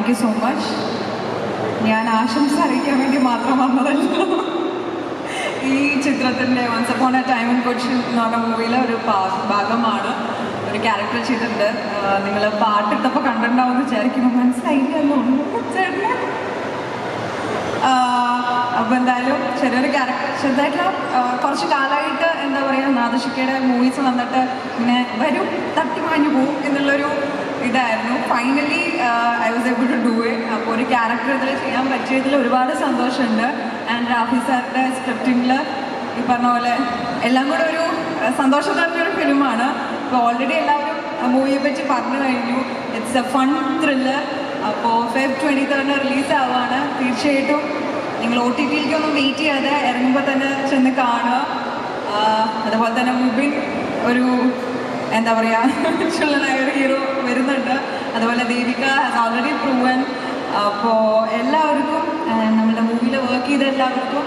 Thank you so much ഞാൻ ആശംസ അറിയിക്കാൻ വേണ്ടി മാത്രം വന്നതല്ല. ഈ ചിത്രത്തിന്റെ once upon a time in Cochin എന്ന് പറഞ്ഞ മൂവിയിലെ ഒരു ഭാഗമാണ്. ഒരു ക്യാരക്ടർ ചെയ്തിട്ടുണ്ട്. നിങ്ങൾ പാട്ടിട്ടപ്പോൾ കണ്ടിട്ടുണ്ടാവും എന്ന് വിചാരിക്കുന്നു. മനസ്സിലായില്ലല്ലോ. അപ്പോൾ എന്തായാലും ചെറിയൊരു ക്യാരക്ടർ ചെറുതായിട്ടുള്ള കുറച്ച് കാലമായിട്ട് എന്താ പറയുക നാദശിക്കയുടെ മൂവീസ് വന്നിട്ട് ഇങ്ങനെ വരും തട്ടി മാഞ്ഞു പോകും എന്നുള്ളൊരു ഇതായിരുന്നു. Finally I was able to do it അപ്പോൾ ഒരു ക്യാരക്ടർ ഇതിൽ ചെയ്യാൻ പറ്റിയതിൽ ഒരുപാട് സന്തോഷമുണ്ട്. ആൻഡ് റാഫി സാറിന്റെ സ്ക്രിപ്റ്റിങ്ങിൽ ഈ പറഞ്ഞ പോലെ എല്ലാം കൂടെ ഒരു ആ, സന്തോഷം തന്നെയൊരു ഫിലിമാണ്. അപ്പോൾ ഓൾറെഡി എല്ലാവരും മൂവിയെ പറ്റി പറഞ്ഞു കഴിഞ്ഞു. ഇറ്റ്സ് എ ഫൺ ത്രില്ലർ അപ്പോൾ ഫെബ് ട്വന്റി തേർഡിന് റിലീസ് ആവുകയാണ് തീർച്ചയായിട്ടും നിങ്ങൾ ഒ ടി ടിയിലേക്കൊന്നും വെയിറ്റ് ചെയ്യാതെ ഇറങ്ങുമ്പോൾ തന്നെ ചെന്ന് കാണുക. ആഹ് അതുപോലെ തന്നെ മുബിൻ ഒരു എന്താ പറയുക ചുള്ളനായ ഒരു ഹീറോ വരുന്നുണ്ട്. അതുപോലെ ദേവിക ഹാസ് ഓൾറെഡി പ്രൂവൻ അപ്പോൾ എല്ലാവർക്കും നമ്മുടെ മൂവിയിൽ വർക്ക് ചെയ്ത എല്ലാവർക്കും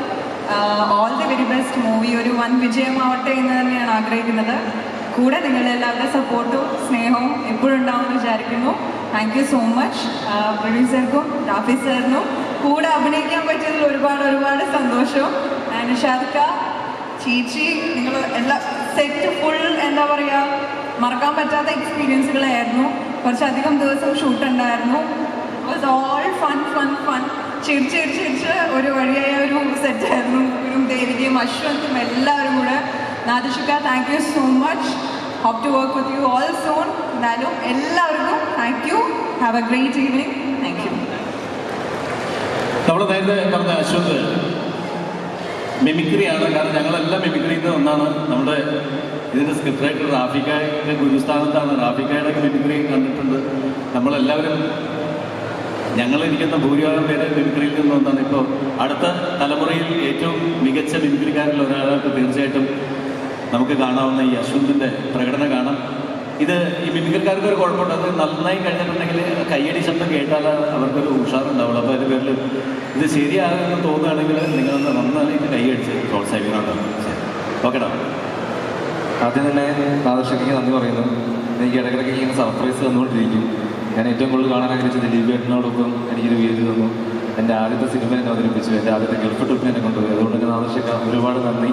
all the very best movie ഒരു വൻ വിജയമാവട്ടെ എന്ന് തന്നെയാണ് ആഗ്രഹിക്കുന്നത്. കൂടെ നിങ്ങളുടെ എല്ലാവരുടെ സപ്പോർട്ടും സ്നേഹവും എപ്പോഴും ഉണ്ടാവുമെന്ന് വിചാരിക്കുന്നു. താങ്ക് യു സോ മച്ച് പ്രൊഡ്യൂസർക്കും റാഫി സാറിനും കൂടെ അഭിനയിക്കാൻ പറ്റിയതിൽ ഒരുപാട് ഒരുപാട് സന്തോഷം. നിഷാദിക്ക ചീച്ചി നിങ്ങൾ എല്ലാ സെറ്റ് ഫുൾ എന്താ പറയുക മറക്കാൻ പറ്റാത്ത എക്സ്പീരിയൻസുകളായിരുന്നു കുറച്ചധികം ദിവസം ഷൂട്ട് ഉണ്ടായിരുന്നു. Was all fun fun fun ചിരിച്ച് ചിരിച്ച് ഒരു വഴിയായ ഒരു സെറ്റായിരുന്നു ഒരു ദേവികയും അശ്വന്തും എല്ലാവരും കൂടെ. നാദിഷിക്ക thank you so much hope to work with you all soon എന്നാലും എല്ലാവർക്കും thank you have a great evening thank you നമ്മൾ നേരത്തെ പറഞ്ഞ അശ്വന്ത് മിമിക്രിയാണ് കാരണം ഞങ്ങളെല്ലാം മിമിക്രി നിന്ന് ഒന്നാണ്. നമ്മുടെ ഇതിന്റെ സ്ക്രിപ്റ്റ് റൈറ്റർ റാഫിക്കായുടെ ഗുരുസ്ഥാനത്താണ്. റാഫിക്കായുടെ മിമിക്രി കണ്ടിട്ടുണ്ട്. നമ്മളെല്ലാവരും ഞങ്ങളിരിക്കുന്ന ഭൂരിഭാഗം പേരെ മിമിക്രിയിൽ നിന്ന് ഒന്നാണ് ഇപ്പോൾ അടുത്ത തലമുറയിൽ ഏറ്റവും മികച്ച മിമിക്രിക്കാരിൽ ഒരാളായിട്ട് തീർച്ചയായിട്ടും നമുക്ക് കാണാവുന്ന ഈ അശ്വന്തിന്റെ പ്രകടനം കാണാം. ഇത് ഈ മിമിക്രിക്കാർക്ക് ഒരു കുഴപ്പമുണ്ട്. അത് നന്നായി കഴിഞ്ഞിട്ടുണ്ടെങ്കിൽ കയ്യടി ശബ്ദം കേട്ടാലാണ് അവർക്കൊരു ഉഷാറുണ്ടാവുള്ളൂ. അപ്പോൾ അതിന്റെ പേരിൽ ഇത് ശരിയാകുമെന്ന് തോന്നുകയാണെങ്കിൽ നിങ്ങളൊന്ന് നന്നായിട്ട് കൈയടിച്ച് ഓക്കെ ഓക്കെടാ ആദ്യം തന്നെ നാദർശയ്ക്ക് നന്ദി പറയുന്നു. എനിക്ക് ഇടയ്ക്കിടയ്ക്ക് ഇങ്ങനെ സർപ്രൈസ് തന്നുകൊണ്ടിരിക്കും ഞാൻ ഏറ്റവും കൂടുതൽ കാണാൻ ആഗ്രഹിച്ചത് ദിലീപ് ഏട്ടനോടൊപ്പം എനിക്കൊരു വേദി തന്നു. എന്റെ ആദ്യത്തെ സിനിമ എന്നെ അവതരിപ്പിച്ചു. എന്റെ ആദ്യത്തെ ഗൾഫ് ട്രിപ്പിന് എന്നെ കൊണ്ടുപോയി. അതുകൊണ്ട് തന്നെ ഒരുപാട് നന്ദി.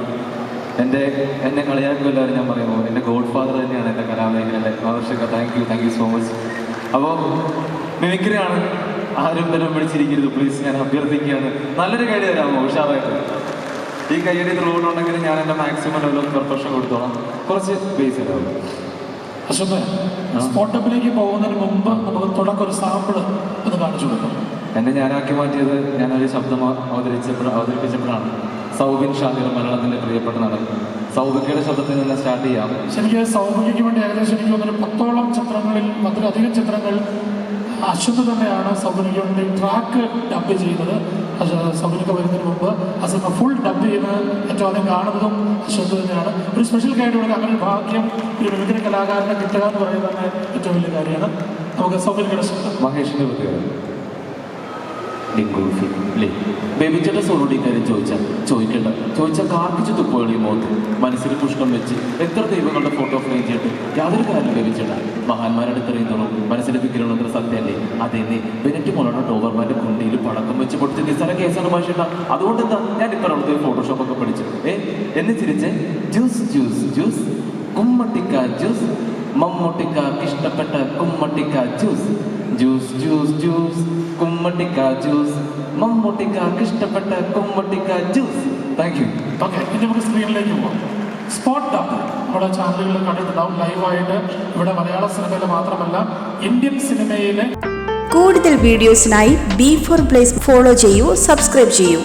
എന്റെ എന്നെ കളിയാക്കുമെല്ലാവരും ഞാൻ പറയുന്നു. എന്റെ ഗോഡ് ഫാദർ തന്നെയാണ് എന്റെ കലാമേഖലയുടെ നാദർശയ്ക്ക് thank you thank you so much അപ്പോൾ മിമിക്രിയാണ്. ആരും തന്നെ പിടിച്ചിരിക്കരുത് പ്ലീസ് ഞാൻ അഭ്യർത്ഥിക്കുകയാണ്. നല്ലൊരു കൈഡി തരാമോ? ഉഷാറായിട്ട്. ഈ കയ്യടി ത്രൂട്ട് ഉണ്ടെങ്കിൽ ഞാൻ എന്റെ മാക്സിമം ലെവൽ ഓഫ് പെർഫെക്ഷൻ കൊടുത്തോളാം. കുറച്ച് ബേസ് ഉണ്ടാവും അശോക് സ്പോട്ടപ്പിലേക്ക് പോകുന്നതിന് മുമ്പ് നമുക്ക് തുടക്കം ഒരു സാമ്പിൾ ഒന്ന് കാണിച്ചു കൊടുക്കാം. എന്നെ ഞാനാക്കി മാറ്റിയത് ഞാനൊരു ശബ്ദം അവതരിച്ചപ്പോൾ അവതരിപ്പിച്ചപ്പോഴാണ്. സൗബിൻ ഷാഹിർ മലയാളത്തിന്റെ പ്രിയപ്പെട്ട നടൻ. സൗബിക്കയുടെ ശബ്ദത്തിൽ നിന്ന് സ്റ്റാർട്ട് ചെയ്യാം. ശരിക്കും സൗബിക്കു വേണ്ടി ഏകദേശം എനിക്ക് തോന്നുന്നു പത്തോളം ചിത്രങ്ങളിൽ അത്രയധികം ചിത്രങ്ങൾ അശ്വന്ത് തന്നെയാണ് സൗബിനിക്ക് വേണ്ടി ട്രാക്ക് ഡബ് ചെയ്തത് സൗബിനിക്ക് വരുന്നതിന് മുമ്പ് അസമ ഫുൾ ഡബ് ചെയ്യുന്നത് ഏറ്റവും ആദ്യം കാണുന്നതും അശ്വന്ത് തന്നെയാണ്. ഒരു സ്പെഷ്യൽ കൊടുക്കുക അങ്ങനെ ഭാഗ്യം ഒരു മിമിക്രി കലാകാരനെ കിട്ടുക എന്ന് പറയുന്നത് തന്നെ ഏറ്റവും വലിയ കാര്യമാണ്. നമുക്ക് മഹേഷിന്റെ ശബ്ദം മഹേഷിന്റെ പ്രത്യേകത ബേബിച്ചേട്ടൻ സോളോടി കാര്യം ചോദിച്ചാൽ ചോദിക്കണ്ട. ചോദിച്ചാൽ കാർപ്പിച്ച് തുപ്പുകളി മോത്ത് മനസ്സിൽ പുഷ്കം വെച്ച് എത്ര ദൈവങ്ങളുടെ ഫോട്ടോ ഫ്രെയിം ചെയ്തിട്ട് യാതൊരു കാര്യം ബേബിച്ചേട്ട. മഹാന്മാരുടെ തെറിയുന്നതും മനസ്സിൽ വിഗ്രഹണത്ര സത്യമല്ലേ അതേ ബെനറ്റ് മോളുടെ ഡോവർമാന്റെ കുണ്ടിയിൽ പടക്കം വെച്ച് പൊടിച്ച് നിസ്സാര കേസാണ് മാഷേട്ട അതുകൊണ്ട് എന്താ ഞാൻ ഇത്ര അവിടുത്തെ ഫോട്ടോഷോപ്പ് ഒക്കെ പഠിച്ചു ഏ? എന്ന് ചിരിച്ച്? Juice juice juice. കുമ്മട്ടിക്ക ജ്യൂസ്. മമ്മൂട്ടിക്കാക്ക് ഇഷ്ടപ്പെട്ട കുമ്മട്ടിക്ക ജ്യൂസ് ജ്യൂസ് ജ്യൂസ് ജ്യൂസ് കുമ്മട്ടിക്ക ജ്യൂസ് മമ്മൂട്ടിക്കാർക്ക് ഇഷ്ടപ്പെട്ട കുമ്മട്ടിക്ക ജ്യൂസ് താങ്ക് യു ഓക്കെ ഇനി നമുക്ക് സ്ക്രീനിലേക്ക് പോകാം സ്പോട്ട് ആണ് നമ്മുടെ ചാനലുകളിൽ കണ്ടിട്ടുണ്ടാവും ലൈവായിട്ട് ഇവിടെ മലയാള സിനിമയിൽ മാത്രമല്ല ഇന്ത്യൻ സിനിമയിലെ കൂടുതൽ വീഡിയോസിനായി ബി ഫോർ പ്ലേസ് ഫോളോ ചെയ്യൂ സബ്സ്ക്രൈബ് ചെയ്യൂ.